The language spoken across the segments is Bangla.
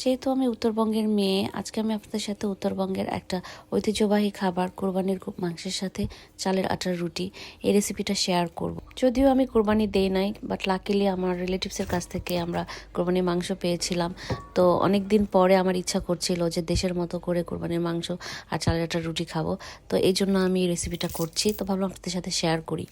যেহেতু আমি উত্তরবঙ্গের মেয়ে, আজকে আমি আপনাদের সাথে উত্তরবঙ্গের একটা ঐতিহ্যবাহী খাবার, কোরবানির মাংসের সাথে চালের আটার রুটি, এই রেসিপিটা শেয়ার করব। যদিও আমি কোরবানি দেই নাই বাট লাকিলি আমার রিলেটিভসের কাছ থেকে আমরা কোরবানির মাংস পেয়েছিলাম। তো অনেক দিন পরে আমার ইচ্ছা করছিল যে দেশের মতো করে কোরবানির মাংস আর চালের আটার রুটি খাব। তো এই জন্য আমি এই রেসিপিটা করছি। তো ভাবলাম আপনাদের সাথে শেয়ার করি।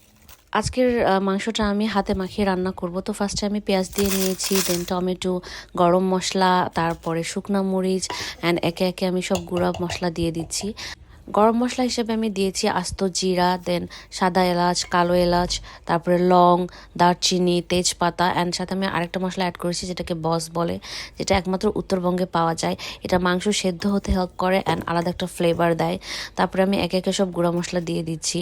আজকের মাংসটা আমি হাতে মাখিয়ে রান্না করব। তো ফার্স্টে আমি পেঁয়াজ দিয়ে নিয়েছি দেন টমেটো, গরম মশলা, তারপরে শুকনা মরিচ অ্যান্ড একে একে আমি সব গুঁড়া মশলা দিয়ে দিচ্ছি। গরম মশলা হিসেবে আমি দিয়েছি আস্ত জিরা দেন সাদা এলাচ, কালো এলাচ, তারপরে লং, দারচিনি, তেজপাতা অ্যান্ড সাথে আমি আরেকটা মশলা অ্যাড করেছি যেটাকে বস বলে, যেটা একমাত্র উত্তরবঙ্গে পাওয়া যায়। এটা মাংস সেদ্ধ হতে হেল্প করে অ্যান্ড আলাদা একটা ফ্লেভার দেয়। তারপরে আমি একে একে সব গুঁড়া মশলা দিয়ে দিচ্ছি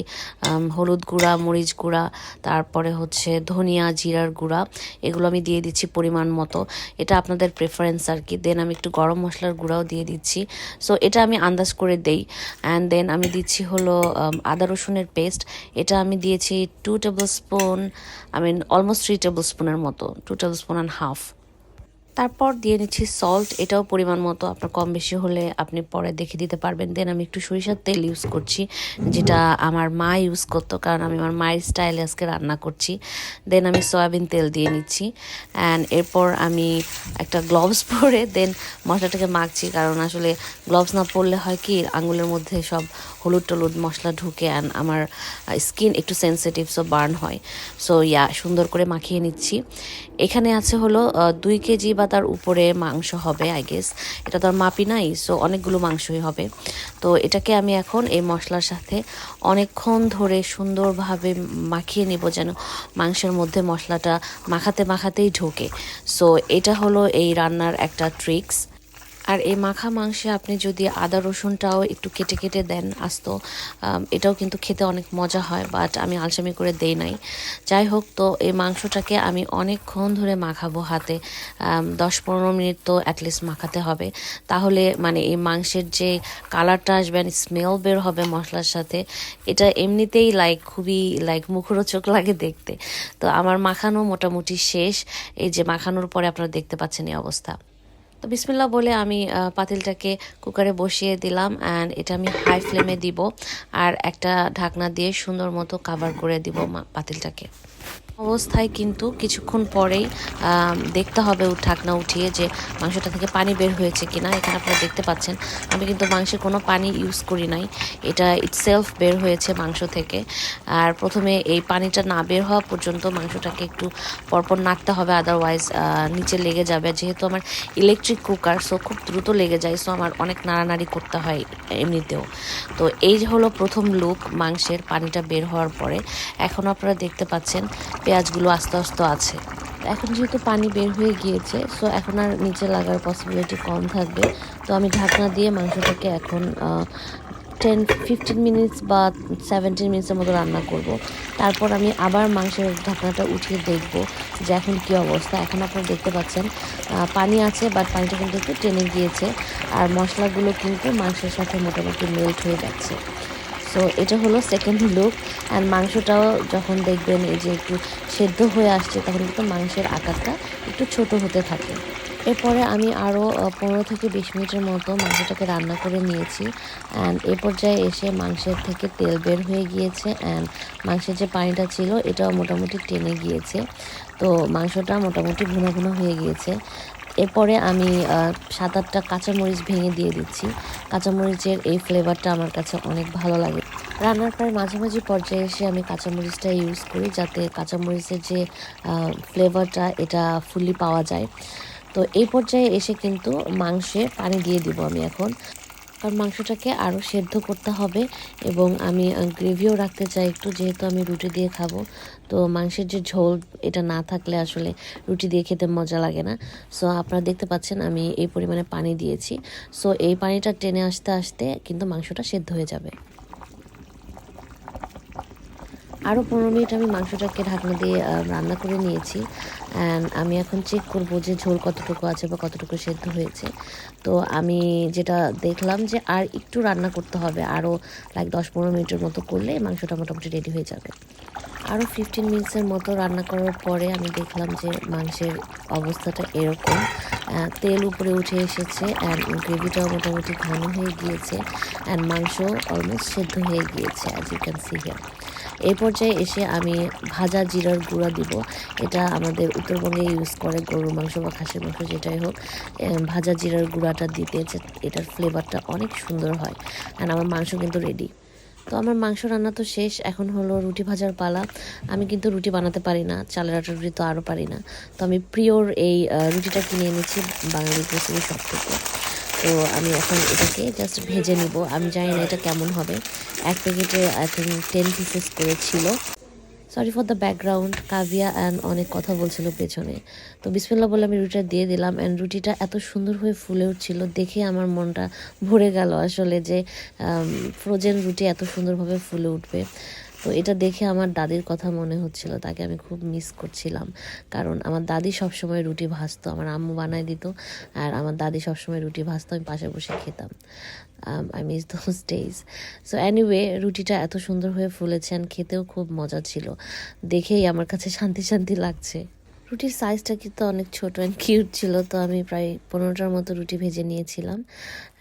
হলুদ গুঁড়া, মরিচ গুঁড়া, তারপরে হচ্ছে ধনিয়া, জিরার গুঁড়া, এগুলো আমি দিয়ে দিচ্ছি পরিমাণ মতো। এটা আপনাদের প্রেফারেন্স আর কি। দেন আমি একটু গরম মশলার গুঁড়াও দিয়ে দিচ্ছি। সো এটা আমি আন্দাজ করে দেই। অ্যান্ড দেন আমি দিচ্ছি হলো আদা রসুনের পেস্ট এটা আমি দিয়েছি two tablespoon I mean almost three table স্পুনের মতো two tablespoon and half তারপর দিয়ে নিচ্ছি সল্ট এটাও পরিমাণ মতো, আপনার কম বেশি হলে আপনি পরে দেখে দিতে পারবেন। দেন আমি একটু সরিষার তেল ইউজ করছি, যেটা আমার মা ইউজ করতো, কারণ আমি আমার মায়ের স্টাইলে আজকে রান্না করছি। দেন আমি সয়াবিন তেল দিয়ে নিচ্ছি অ্যান্ড এরপর আমি একটা গ্লোভস পরে দেন মশলাটাকে মাখছি, কারণ আসলে গ্লোভস না পরলে হয় কি আঙুলের মধ্যে সব হলুদ টলুদ মশলা ঢুকে অ্যান্ড আমার স্কিন একটু সেন্সিটিভ সো বার্ন হয়। সো ইয়া সুন্দর করে মাখিয়ে নিচ্ছি। এখানে আছে হলো দুই কেজি বা তার উপরে মাংস হবে আই গেস এটা তো আর মাপি নাই সো অনেকগুলো মাংসই হবে। তো এটাকে আমি এখন এই মশলার সাথে অনেকক্ষণ ধরে সুন্দরভাবে মাখিয়ে নিব যেন মাংসের মধ্যে মশলাটা মাখাতে মাখাতেই ঢোকে। সো এটা হলো এই রান্নার একটা ট্রিক্স আর এই মাখা মাংসে আপনি যদি আদা রসুনটাও একটু কেটে কেটে দেন আস্ত এটাও কিন্তু খেতে অনেক মজা হয় বাট আমি আলসামি করে দেই নাই। যাই হোক, তো এই মাংসটাকে আমি অনেকক্ষণ ধরে মাখাবো হাতে দশ পনেরো মিনিট তো অ্যাটলিস্ট মাখাতে হবে। তাহলে মানে এই মাংসের যে কালারটা আসবে স্মেল বের হবে মশলার সাথে, এটা এমনিতেই লাইক খুবই লাইক মুখরোচক লাগে দেখতে। তো আমার মাখানো মোটামুটি শেষ, এই যে মাখানোর পরে আপনারা দেখতে পাচ্ছেন এই অবস্থা। তো বিসমিল্লা বলে আমি পাতিলটাকে কুকারে বসিয়ে দিলাম অ্যান্ড এটা আমি হাই ফ্লেমে দিব। আর একটা ঢাকনা দিয়ে সুন্দর মতো কাভার করে দিব পাতিলটাকে। অবস্থায় কিন্তু কিছুক্ষণ পরেই দেখতে হবে ঢাকনা উঠিয়ে যে মাংসটা থেকে পানি বের হয়েছে কিনা। এখানে আপনারা দেখতে পাচ্ছেন, আমি কিন্তু মাংসে কোনো পানি ইউজ করি নাই। এটা ইটসেলফ বের হয়েছে মাংস থেকে। আর প্রথমে এই পানিটা না বের হওয়া পর্যন্ত মাংসটাকে একটু পরপর নাড়তে হবে আদারওয়াইজ নিচে লেগে যাবে। যেহেতু আমার ইলেকট্রিক কুকার সো খুব দ্রুত লেগে যায় সো আমার অনেক নাড়ানাড়ি করতে হয় এমনিতেও। তো এই হলো প্রথম লুক মাংসের পানিটা বের হওয়ার পরে। এখন আপনারা দেখতে পাচ্ছেন পেঁয়াজগুলো আস্তে আস্তে আছে। এখন যেহেতু পানি বের হয়ে গিয়েছে সো এখন আর নিচে লাগার পসিবিলিটি কম থাকবে। তো আমি ঢাকনা দিয়ে মাংসটাকে এখন টেন ফিফটিন মিনিটস বা সেভেন্টিন মিনিটসের মতো রান্না করব। তারপর আমি আবার মাংসের ঢাকনাটা উঠিয়ে দেখব যে এখন কী অবস্থা। এখন আপনারা দেখতে পাচ্ছেন পানি আছে বাট পানিটা কিন্তু একটু টেনে গিয়েছে। আর মশলাগুলো কিন্তু মাংসের সাথে মোটামুটি মেল্ট হয়ে যাচ্ছে। সো এটা হলো সেকেন্ড লুক অ্যান্ড মাংসটাও যখন দেখবেন এই যে একটু সেদ্ধ হয়ে আসছে, তখন কিন্তু মাংসের আকারটা একটু ছোট হতে থাকে। এরপরে আমি আরও পনেরো থেকে বিশ মিনিটের মতো মাংসটাকে রান্না করে নিয়েছি অ্যান্ড এ পর্যায়ে এসে মাংসের থেকে তেল বের হয়ে গিয়েছে অ্যান্ড মাংসের যে পানিটা ছিল, এটাও মোটামুটি টেনে গিয়েছে। তো মাংসটা মোটামুটি ভুনা ভুনা হয়ে গিয়েছে। এরপরে আমি সাত আটটা কাঁচামরিচ ভেঙে দিয়ে দিচ্ছি। কাঁচামরিচের এই ফ্লেভারটা আমার কাছে অনেক ভালো লাগে। রান্নার প্রায় মাঝামাঝি পর্যায়ে এসে আমি কাঁচামরিচটা ইউজ করি যাতে কাঁচামরিচের যে ফ্লেভারটা এটা ফুললি পাওয়া যায়। তো এই পর্যায়ে এসে কিন্তু মাংসে পানি দিয়ে দিব আমি এখন। কারণ মাংসটাকে আরও সেদ্ধ করতে হবে এবং আমি গ্রেভিও রাখতে চাই একটু, যেহেতু আমি রুটি দিয়ে খাব। তো মাংসের যে ঝোল, এটা না থাকলে আসলে রুটি দিয়ে খেতে মজা লাগে না। সো আপনারা দেখতে পাচ্ছেন আমি এই পরিমাণে পানি দিয়েছি। সো এই পানিটা টেনে আসতে আসতে কিন্তু মাংসটা সেদ্ধ হয়ে যাবে। আরও পনেরো মিনিট আমি মাংসটাকে ঢাকনা দিয়ে রান্না করে নিয়েছি। অ্যান্ড আমি এখন চেক করব যে ঝোল কতটুকু আছে বা কতটুকু সেদ্ধ হয়েছে। তো আমি যেটা দেখলাম যে আর একটু রান্না করতে হবে আরও লাইক দশ পনেরো মিনিটের মতো করলে মাংসটা মোটামুটি রেডি হয়ে যাবে। আরও ফিফটিন মিনিটসের মতো রান্না করার পরে আমি দেখলাম যে মাংসের অবস্থাটা এরকম। তেল উপরে উঠে এসেছে অ্যান্ড গ্রেভিটাও মোটামুটি ঘন হয়ে গিয়েছে। অ্যান্ড মাংস অলমোস্ট সেদ্ধ হয়ে গিয়েছে as you can see here এই পর্যায়ে এসে আমি ভাজা জিরার গুঁড়া দিব। এটা আমাদের উত্তরবঙ্গে ইউজ করে গরুর মাংস বা খাসির মাংস যেটাই হোক। ভাজা জিরার গুঁড়াটা দিতে এটার ফ্লেভারটা অনেক সুন্দর হয়। অ্যান্ড আমার মাংস কিন্তু রেডি তো আমার মাংস রান্না তো শেষ। এখন হলো রুটি ভাজার পালা। আমি কিন্তু রুটি বানাতে পারি না। চালের আটার রুটি তো আরও পারি না। তো আমি প্রিয়র এই রুটিটা কিনে এনেছি বাঙালি গ্রোসারি শপ থেকে। তো আমি এখন এটাকে জাস্ট ভেজে নিব। আমি জানি না এটা কেমন হবে। এক প্যাকেটে আই থিঙ্ক টেন পিসেস করেছিল। Sorry for the background Kavya and অনেক কথা বলছিল পেছনে। তো বিসমিল্লা বলে আমি রুটিটা দিয়ে দিলাম অ্যান্ড রুটিটা এত সুন্দর হয়ে ফুলে উঠছিল, দেখে আমার মনটা ভরে গেল আসলে যে ফ্রোজেন রুটি এত সুন্দরভাবে ফুলে উঠবে। তো এটা দেখে আমার দাদির কথা মনে হচ্ছিল, তাকে আমি খুব মিস করছিলাম। কারণ আমার দাদি সবসময় রুটি ভাজতো, আমার আম্মু বানায় দিত, আর আমার দাদি সবসময় রুটি ভাজতো, আমি পাশে বসে খেতাম। I miss those days so anyway রুটিটা এত সুন্দর হয়ে ফুলেছে খেতেও খুব মজা ছিল। দেখেই আমার কাছে শান্তি শান্তি লাগছে। রুটির সাইজটা কিন্তু অনেক ছোট অ্যান্ড কিউট ছিল, তো আমি প্রায় পনেরোটার মতো রুটি ভেজে নিয়েছিলাম।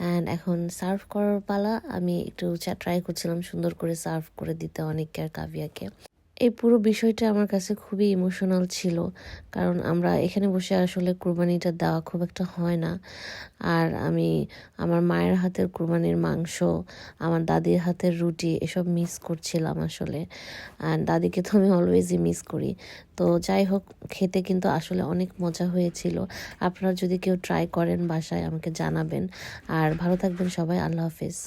অ্যান্ড এখন সার্ভ করার পালা, আমি একটু ট্রাই করছিলাম সুন্দর করে সার্ভ করে দিতে অনেককে আর কাভিয়াকে। এই পুরো বিষয়টা আমার কাছে খুবই ইমোশনাল ছিল। কারণ আমরা এখানে বসে আসলে কুরবানিটা দেওয়া খুব একটা হয় না। আর আমি আমার মায়ের হাতের কুরবানির মাংস, আমার দাদির হাতের রুটি এসব মিস করছিলাম আসলে। আর দাদিকে তো আমি অলওয়েজই মিস করি। তো যাই হোক, খেতে কিন্তু আসলে অনেক মজা হয়েছিল। আপনারা যদি কেউ ট্রাই করেন বাসায়, আমাকে জানাবেন। আর ভালো থাকবেন সবাই, আল্লাহ হাফিজ।